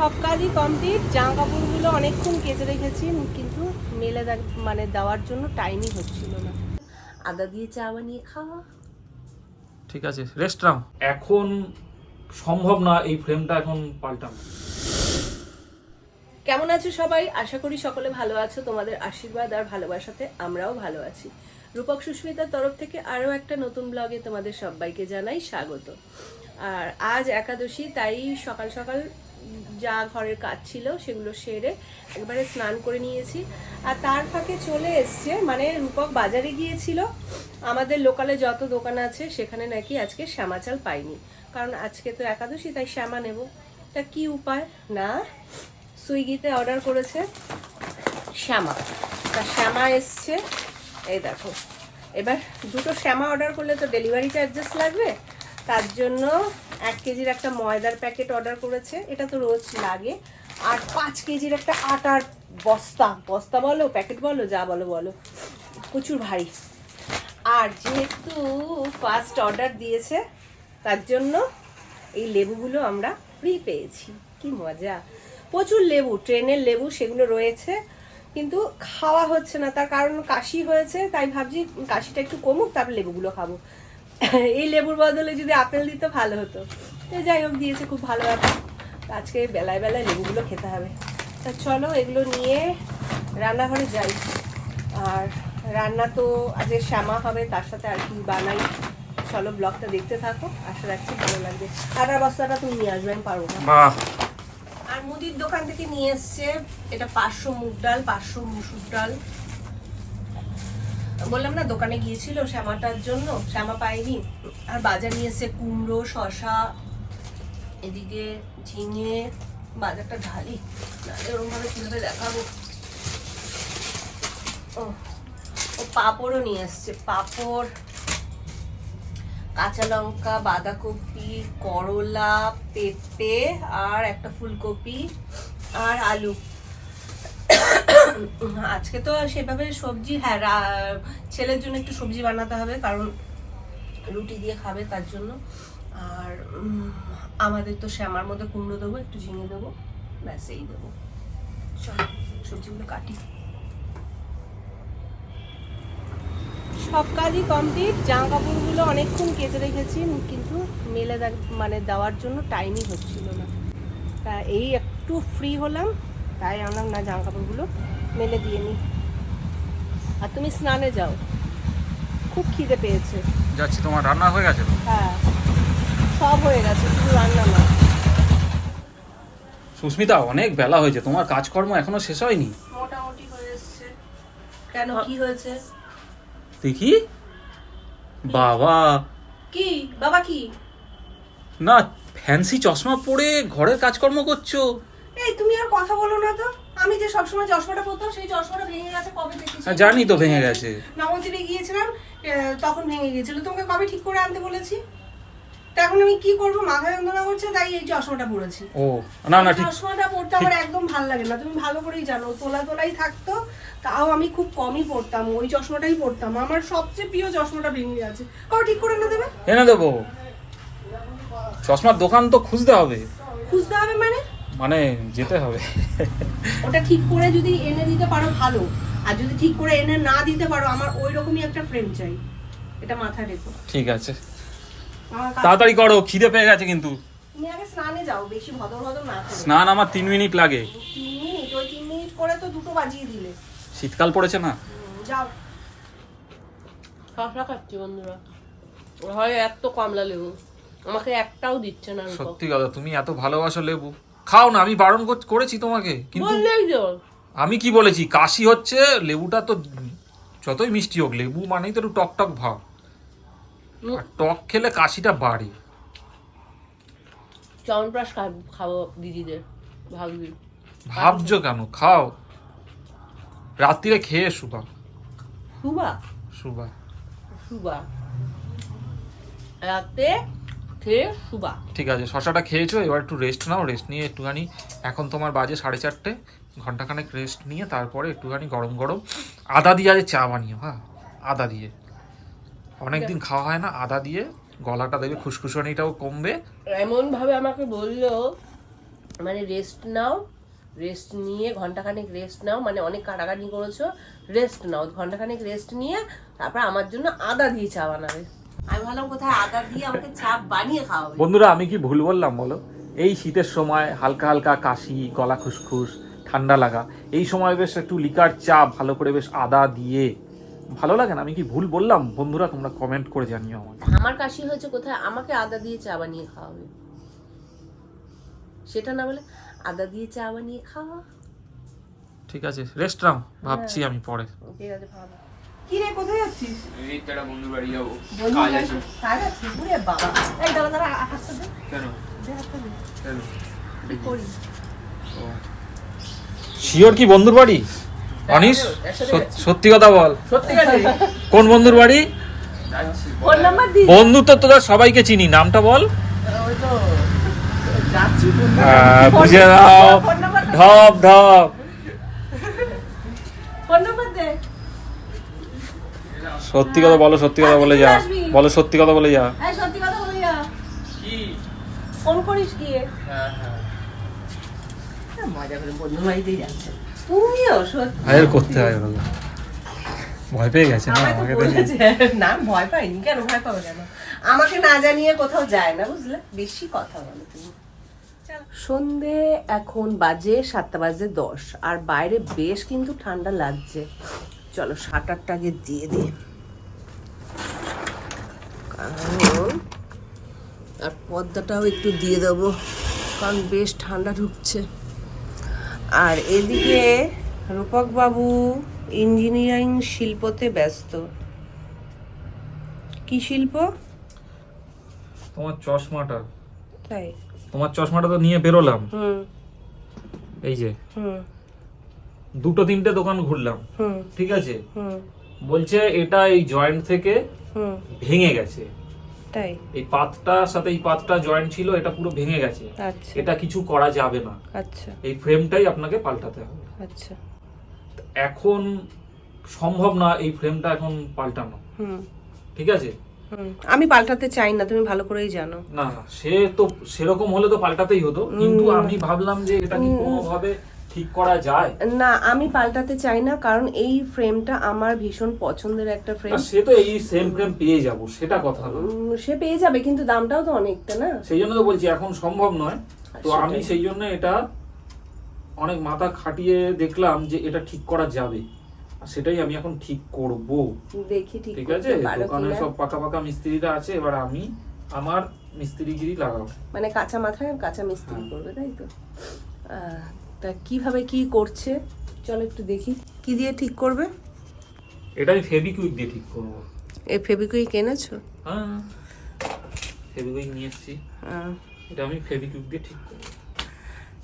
সব কাজই কমপ্লিট জামা কাপড়গুলো অনেকক্ষণ কেচে রেখেছি কিন্তু মেলে মানে দেওয়ার জন্য টাইমই হচ্ছিল না। আদা দিয়ে চা বানিয়ে খাওয়া। ঠিক আছে রেস্ট নাও। এখন সম্ভব না এই ফ্রেমটা এখন পাল্টানো। কেমন আছো সবাই? আশা করি সকলে ভালো আছো। তোমাদের আশীর্বাদ আর ভালোবাসাতে আমরাও ভালো আছি। রূপক সুস্মিতার তরফ থেকে আরও একটা নতুন ব্লগে তোমাদের সবাইকে জানাই স্বাগত। আর আজ একাদশী তাই সকাল সকাল যা ঘরের কাজ ছিল সেগুলো সেরে একবারে স্নান করে নিয়েছি। আর তার ফাঁকে চলে এসছে মানে রূপক বাজারে গিয়েছিল। আমাদের লোকালে যত দোকান আছে সেখানে নাকি আজকে শ্যামা চাল পাইনি। কারণ আজকে তো একাদশী, তাই শ্যামা নেব। তা কি উপায়? না, সুইগিতে অর্ডার করেছে শ্যামা। তা শ্যামা এসছে। এই দেখো, এবার দুটো শ্যামা অর্ডার করলে তো ডেলিভারি চার্জেস লাগবে? তার জন্য এক কেজির একটা ময়দার প্যাকেট অর্ডার করেছে। এটা তো রোজ লাগে। আর পাঁচ কেজির একটা আটার বস্তা। বস্তা বলো, প্যাকেট বলো, যা বলো বলো। প্রচুর ভারী। আর যেহেতু ফার্স্ট অর্ডার দিয়েছে, তার জন্য এই লেবুগুলো আমরা ফ্রি পেয়েছি। কি মজা। প্রচুর লেবু, ট্রেনের লেবু সেগুলো রয়েছে, কিন্তু খাওয়া হচ্ছে না। তার কারণ কাশি হয়েছে, তাই ভাবছি কাশিটা একটু কমুক, তারপর লেবুগুলো খাব। এই লেবুর বদলে যদি আপেল দিত ভালো হতো। তো যাই হোক দিয়েছে খুব ভালো ব্যাপার। আজকে বেলায় বেলায় লেবুগুলো খেতে হবে। তা চলো এগুলো নিয়ে রান্নাঘরে যাই। আর রান্না তো আজকে শ্যামা হবে তার সাথে আর কি বানাই। চলো ব্লগটা দেখতে থাকো আশা রাখছি ভালো লাগবে। আটার বস্তাটা তুমি নিয়ে আসবে আমি পারব না। আর মুদির দোকান থেকে নিয়ে এসছে এটা পাঁচশো মুগ ডাল পাঁচশো মুসুর ডাল। বললাম না, দোকানে গিয়েছিল শ্যামাটার জন্য, শ্যামা পাইনি আর বাজার নিয়ে কুমড়ো শশা এদিকে ঝিঙে, বাজারটা ঢালি। নাহলে ওরকমভাবে কীভাবে দেখাবো? ও ও পাঁপড়ও নিয়ে এসছে, পাঁপড়, কাঁচা লঙ্কা, বাঁধাকপি, করলা, পেঁপে, আর একটা ফুলকপি, আর আলু। আজকে তো সেভাবে সবজি হ্যাঁ ছেলের জন্য একটু সবজি বানাতে হবে, কারণ রুটি দিয়ে খাবে তার জন্য। আর আমাদের তো শ্যামার মধ্যে কুমড়ো দেবো, একটু ঝিঙে দেবো, ব্যাস, এই দেবো। চল, সবজিগুলো কাটি। সব কাজই কমপ্লিট জামা কাপড়গুলো অনেকক্ষণ কেচে রেখেছি, কিন্তু মেলে মানে দেওয়ার জন্য টাইমই হচ্ছিল না। তা এই একটু ফ্রি হলাম। তাই আনলাম না জামা কাপড়গুলো মেলে দিয়ে নিই। আর তুমি স্নানে যাও। খুব খিদে পেয়েছে। যাচ্ছি তোমার রান্না হয়ে গেছে হ্যাঁ সব হয়ে গেছে শুধু রান্না না সুস্মিতা অনেক বেলা হয়েছে তোমার কাজকর্ম এখনও শেষ হয়নি? মোটামুটি হয়ে এসছে। কেন কি হয়েছে? দেখি। বাবা। কি? বাবা কি? না ফ্যান্সি চশমা পরে ঘরের কাজকর্ম করছ? এই তুমি আর কথা বলো না তো। আমি যে সবসময় চশমাটা পরতাম সেই চশমাটা ভেঙে গেছে কবে দেখেছি? জানি তো ভেঙে গেছে। নবদ্বীপে গিয়েছিলাম তখন ভেঙে গিয়েছিল। তোমাকে কবে ঠিক করে আনতে বলেছি? তা এখন আমি কি করব? মাথা যন্ত্রণা করছে তাই এই চশমাটা পরেছি। ও না না ঠিক চশমাটা পরতে আমার একদম ভালো লাগে না। তুমি ভালো করেই জানো তোলা তোলাই থাকতো তাও আমি খুব কমই পরতাম। ওই চশমাটাই পরতাম। আমার সবচেয়ে প্রিয় চশমাটা ভেঙে গেছে। কবে ঠিক করে এনে দেবে? এনে দেবো। চশমার দোকান তো খুঁজতে হবে। খুঁজতে হবে মানে? মানে যেতে হবে। ওটা ঠিক করে যদি এনে দিতে পারো ভালো। আর যদি ঠিক করে এনে না দিতে পারো আমার ওই রকমই একটা ফ্রেম চাই। এটা মাথায় রেখো। ঠিক আছে। তাড়াতাড়ি করো খিদে পেয়ে গেছে কিন্তু। তুমি আগে স্নানে যাও বেশি ভদর ভদর না করো। স্নান আমার তিন মিনিট লাগে। তিন মিনিট ওই তিন মিনিট করে তো দুটো বাজিয়ে দিলে। শীতকাল পড়েছে না? যাও। শশা খাচ্ছি বন্ধুরা। হয় এত কমলা লেবু। আমাকে একটাও দিচ্ছে না সত্যি কথা তুমি এত ভালোবাসো লেবু। খাও না আমি বারণ কর- করেছি তোমাকে কিন্তু আমি কি বলেছি? কাশি হচ্ছে লেবুটা তো যতই মিষ্টি হোক লেবু মানেই তো একটু টক টক ভাব। আর টক খেলে কাশিটা বাড়ে। চমনপ্রাশ খাব দিদিদের ভাববি ভাবছ কেন? খাও। রাত্রিরে খেয়ে শুবা? সুবা শুবা। সুবা রাতে খেয়ে সুবা ঠিক আছে শশাটা খেয়েছো এবার একটু রেস্ট নাও রেস্ট নিয়ে একটুখানি এখন তোমার বাজে সাড়ে চারটে ঘন্টাখানেক রেস্ট নিয়ে তারপরে একটুখানি গরম গরম আদা দিয়ে আজ চা বানিও হ্যাঁ আদা দিয়ে। অনেকদিন খাওয়া হয় না আদা দিয়ে গলাটা দেবে খুসখুসানিটাও কমবে। এমন ভাবে আমাকে বলল মানে রেস্ট নাও রেস্ট নিয়ে ঘন্টাখানেক রেস্ট নাও মানে অনেক কাটাকাটি করেছ রেস্ট নাও ঘন্টাখানেক রেস্ট নিয়ে তারপর আমার জন্য আদা দিয়ে চা বানাবে। আমি ভাবলাম কোথায় আদা দিয়ে আমাকে চা বানিয়ে খাওয়াবে। বন্ধুরা আমি কি ভুল বললাম বলো? এই শীতের সময় হালকা হালকা কাশি গলা খুসখুস ঠান্ডা লাগা এই সময় বেশ একটু লিকার চা ভালো করে বেশ আদা দিয়ে। ভালো লাগে না? আমি কি ভুল বললাম? বন্ধুরা তোমরা কমেন্ট করে জানিও আমাকে আমার কাশি হয়েছে কোথায়? আমাকে আদা দিয়ে চা বানিয়ে খাওয়াবে। সেটা না বলে আদা দিয়ে চা বানিয়ে খাওয়া। ঠিক আছে রেস্ট নাও। ভাবছি আমি পরে। ঠিক আছে ভালো। কি রে কোথায় যাচ্ছিস? এই একটা বাড়ি যাব। কাজ আছে। কাজ আছে? বাবা। এই দাঁড়া দাঁড়া হাতটা দে। কেন? করি। শিওর কি বন্ধুর বাড়ি? অনিস সত- সত্যি কথা বল। কোন বন্ধুর বাড়ি? যাচ্ছি ফোন নাম্বার বন্ধু তো তোদের সবাইকে চিনি নামটা বল। আহ, বুঝে নাম্বার ঢপ ঢপ ফোন নাম্বার দে সত্যি কথা বলো সত্যি কথা বলে যা। বলো সত্যি কথা বলে যা। এই সত্যি কথা বলি যা। কি? ফোন করিস কি? হ্যাঁ হ্যাঁ। মজা করে বন্ধু বাড়িতেই যাচ্ছে। তুমিও সত্যি। হায়ার করতে হয় ভয় পেয়ে গেছে না? আমাকে আমাকে না ভয় পাইনি। কেন ভয় পাবো কেন? আমাকে না জানিয়ে কোথাও যায় না বুঝলে? বেশি কথা বলো তুমি। সন্ধে এখন বাজে সাতটা বাজে দশ আর বাইরে বেশ কিন্তু ঠান্ডা লাগছে। চলো শাটারটা আগে দিয়ে দিই। আর পর্দাটাও একটু দিয়ে দেবো কারণ বেশ ঠান্ডা ঢুকছে। আর এদিকে রূপক বাবু ইঞ্জিনিয়ারিং শিল্পতে ব্যস্ত। কি শিল্প? তোমার চশমাটা। তাই? তোমার চশমাটা তো নিয়ে বেরোলাম। হুম। এই যে। হুম। দুটো তিনটে দোকান ঘুরলাম। হুম। ঠিক আছে? হুম। বলছে এটা এই জয়েন্ট থেকে হুম। ভেঙে গেছে। তাই? এই পাতটার সাথে এই পাতটা জয়েন্ট ছিল এটা পুরো ভেঙে গেছে। আচ্ছা। এটা কিছু করা যাবে না। আচ্ছা। এই ফ্রেমটাই আপনাকে পাল্টাতে হবে। আচ্ছা। এখন সম্ভব না এই ফ্রেমটা এখন পাল্টানো। হুম। ঠিক আছে? আমি পাল্টাতে চাই না তুমি ভালো করেই জানো। না না, সে তো সেরকম হলে তো পাল্টাতেই হতো। কিন্তু আমি ভাবলাম যে এটা কি কোনোভাবে ঠিক করা যায়? না আমি পাল্টাতে চাই না কারণ এই ফ্রেমটা আমার ভীষণ পছন্দের একটা ফ্রেম। সে তো এই সেম ফ্রেম পেয়ে যাব সেটা কথা না। সে পেয়ে যাবে কিন্তু দামটাও তো অনেকটা না? সেই জন্য তো বলছি এখন সম্ভব নয়। তো আমি সেই জন্য এটা অনেক মাথা খাটিয়ে দেখলাম যে এটা ঠিক করা যাবে। সেটাই আমি এখন ঠিক করব। দেখি ঠিক আছে? দোকানে সব পাকা পাকা মিস্ত্রিরা আছে এবার আমি আমার মিস্ত্রিগিরি লাগাবো। মানে কাঁচা মাথায় কাঁচা মিস্ত্রি করবে তাই তো? তা কীভাবে কি করছে? চলো একটু দেখি। কি দিয়ে ঠিক করবে? এটা আমি ফেবিকুইক দিয়ে ঠিক করব। এই ফেবিকুইক এনেছো? হ্যাঁ। ফেবিকুইক নিয়ে এসেছি। আহ, এটা আমি ফেবিকুইক দিয়ে ঠিক করব।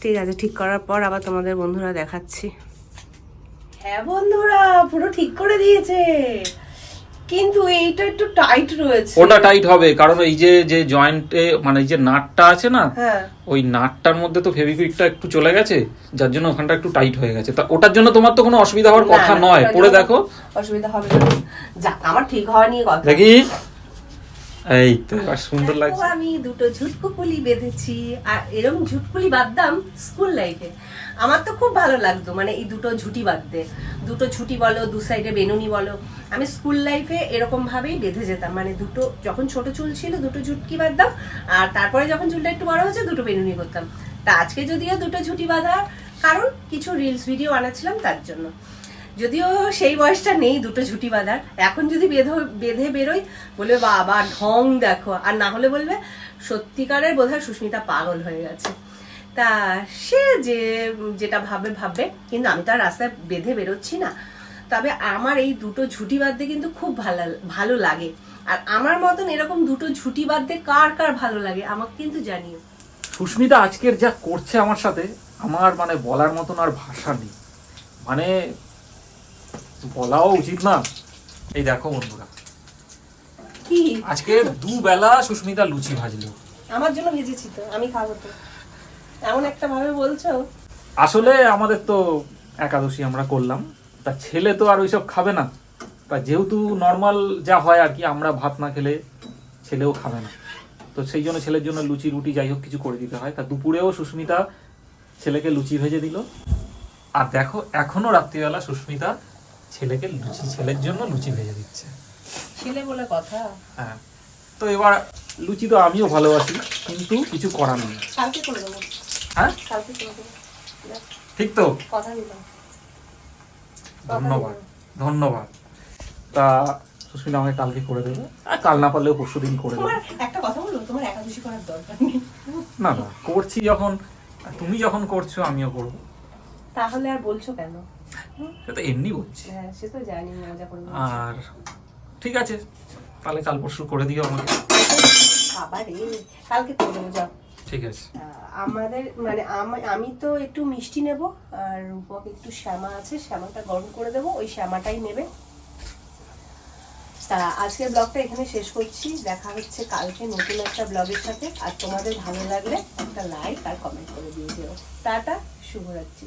ঠিক আছে ঠিক করার পর আবার তোমাদের বন্ধুরা দেখাচ্ছি। হ্যাঁ বন্ধুরা পুরো ঠিক করে দিয়েছে। কিন্তু এইটা একটু টাইট রয়েছে। ওটা টাইট হবে কারণ এই যে যে জয়েন্টে মানে এই যে নাটটা আছে না হ্যাঁ। ওই নাটটার মধ্যে তো ফেভিকুইকটা একটু চলে গেছে যার জন্য ওখানটা একটু টাইট হয়ে গেছে। তা ওটার জন্য তোমার তো কোনো অসুবিধা হওয়ার কথা নয় পরে পড়ে দেখো। অসুবিধা হবে না। যাক আমার ঠিক হওয়া নিয়ে কথা। দেখি। এই তো। সুন্দর লাগছে। আমি দুটো ঝুটকুপুলি বেঁধেছি আর এরকম ঝুটকুলি বাঁধতাম স্কুল লাইফে। আমার তো খুব ভালো লাগতো মানে এই দুটো ঝুটি বাঁধতে। দুটো ছুটি বলো দু সাইডে বেনুনি বলো। আমি স্কুল লাইফে এরকম ভাবেই বেঁধে যেতাম মানে দুটো যখন ছোট চুল ছিল দুটো ঝুটকি বাঁধতাম আর তারপরে যখন চুলটা একটু বড় হয়েছে দুটো বেনুনি করতাম। তা আজকে যদিও দুটো ঝুটি বাঁধা কারণ কিছু রিলস ভিডিও বানাচ্ছিলাম তার জন্য। যদিও সেই বয়সটা নেই দুটো ঝুটি বাঁধার। এখন যদি বেঁধে বেঁধে বেরোই, বলবে, বাবা, ঢং দেখো। আর না হলে বলবে, সত্যিকারের বোধহয় সুস্মিতা পাগল হয়ে গেছে। তা সে যে, যেটা ভাবে, ভাববে। কিন্তু আমি তো আর রাস্তায় বেঁধে বেরোচ্ছি না। তবে আমার এই দুটো ঝুটি বাঁধতে কিন্তু খুব ভালো ভালো লাগে। আর আমার মতন এরকম দুটো ঝুটি বাঁধতে কার কার ভালো লাগে, আমাকে কিন্তু জানিও। সুস্মিতা আজকের যা করছে আমার সাথে, আমার মানে বলার মতন আর ভাষা নেই। মানে বলাও উচিত না। এই দেখো বন্ধুরা। কি? আজকে দুবেলা সুস্মিতা লুচি ভাজলো। আমার জন্য ভেজেছি তো আমি খাব তো। এমন একটা ভাবে বলছো। আসলে আমাদের তো একাদশী আমরা করলাম। তা ছেলে তো আর ওইসব খাবে না। তা যেহেতু নর্মাল যা হয় আর কি আমরা ভাত না খেলে ছেলেও খাবে না। তো সেই জন্য ছেলের জন্য লুচি রুটি যাই হোক কিছু করে দিতে হয়। তা দুপুরেও সুস্মিতা ছেলেকে লুচি ভেজে দিল। আর দেখো এখনও রাত্রিবেলা সুস্মিতা ছেলেকে লুচি ছেলের জন্য লুচি ভেজে দিচ্ছে। ছেলে বলে কথা। হ্যাঁ। তো এবার লুচি তো আমিও ভালোবাসি কিন্তু কিছু করার নেই। কালকে করে দেবো। হ্যাঁ? কালকে করে দেবো। ঠিক তো? কথা দিলাম। ধন্যবাদ ধন্যবাদ। তা সুস্মিতা আমাকে কালকে করে দেবে। আর কাল না পারলেও পরশু দিন করে দেবে। একটা কথা বলব তোমার একাদশী করার দরকার নেই। না না করছি যখন তুমি যখন করছ আমিও করব। তাহলে আর বলছো কেন? এমনি বলছি। হ্যাঁ সে তো জানি মজা করে বলছি। আর ঠিক আছে তাহলে কাল পরশু করে দিও আমাকে। রে কালকে করে দেবো যাও। ঠিক আছে। আমাদের মানে আমি আমি তো একটু মিষ্টি নেব আর রূপক একটু শ্যামা আছে শ্যামাটা গরম করে দেবো ওই শ্যামাটাই নেবে। তা আজকের ব্লগটা এখানে শেষ করছি। দেখা হচ্ছে কালকে নতুন একটা ব্লগের সাথে। আর তোমাদের ভালো লাগলে একটা লাইক আর কমেন্ট করে দিয়ে দিও। টাটা শুভরাত্রি।